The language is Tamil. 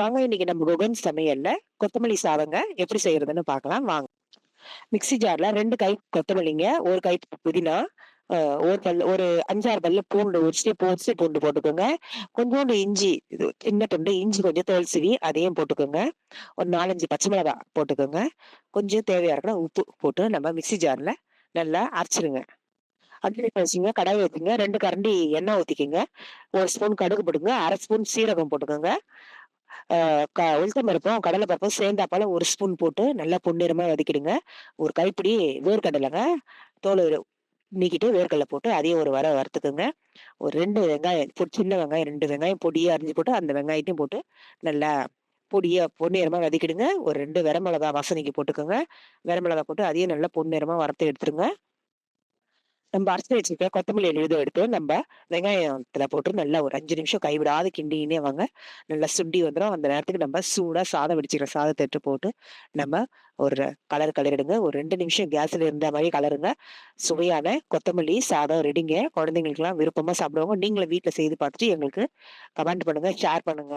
வாங்க இன்னைக்கு நம்ம குகன் சமையல்ல கொத்தமல்லி சாதங்க எப்படி செய்யறதுன்னு பார்க்கலாம். வாங்க. மிக்ஸி ஜார்ல ரெண்டு கை கொத்தமல்லிங்க ஒரு கை புதினா ஒரு பல் ஒரு அஞ்சாறு பல்லு பூண்டு உரிச்சு பொரிச்சு பூண்டு போட்டுக்கோங்க. கொஞ்சோண்டு இஞ்சி இது சின்ன துண்டு இஞ்சி கொஞ்சம் தோல் சிவி அதையும் போட்டுக்கோங்க. ஒரு நாலஞ்சு பச்சை மிளகா போட்டுக்கோங்க. கொஞ்சம் தேவையா இருக்கிற உப்பு போட்டு நம்ம மிக்ஸி ஜார்ல நல்லா அரைச்சிருங்க. அட்லி வச்சுங்க கடாய் ஊற்றிங்க ரெண்டு கரண்டி எண்ணெய் ஊற்றிக்கிங்க ஒரு ஸ்பூன் கடுகு போட்டுங்க அரை ஸ்பூன் சீரகம் போட்டுக்கோங்க. க உளுத்தம் பருப்பும் கடலை பருப்பும் சேர்ந்தாப்பால ஒரு ஸ்பூன் போட்டு நல்லா பொன்னிறமா வதக்கிடுங்க. ஒரு கைப்பிடி வேர்க்கடலைங்க. தோல் நீக்கிட்டு வேர்க்கடலை போட்டு அதையும் ஒரு வர வறுத்துக்குங்க. ஒரு ரெண்டு வெங்காயம் சின்ன வெங்காயம் ரெண்டு வெங்காயம் பொடியா அரிஞ்சு போட்டு அந்த வெங்காயத்தையும் போட்டு நல்லா பொடியை பொன்னிறமா வதக்கிடுங்க. ஒரு ரெண்டு வரமிளகா வாசனைக்கு போட்டுக்கோங்க. வரமிளகா போட்டு அதையும் நல்லா பொன்னிறமா வறுத்து எடுத்துருங்க. நம்ம அரைச்சி வச்சிருக்க கொத்தமல்லி எழுத எடுத்து நம்ம வெங்காயத்துல போட்டு நல்லா ஒரு அஞ்சு நிமிஷம் கைவிடாத கிண்டினே வாங்க. நல்லா சுண்டி வந்துடும் அந்த நேரத்துக்கு நம்ம சூடா சாதம் வடிச்சுக்கிற சாதத்தை எடுத்து போட்டு நம்ம ஒரு கலர் கலரிடுங்க ஒரு ரெண்டு நிமிஷம் கேஸ்ல இருந்த மாதிரி கலருங்க. சுவையான கொத்தமல்லி சாதம் ரெடிங்க. குழந்தைங்களுக்குலாம் விருப்பமா சாப்பிடுவாங்க. நீங்களும் வீட்டுல செய்து பார்த்துட்டு எங்களுக்கு கமெண்ட் பண்ணுங்க ஷேர் பண்ணுங்க.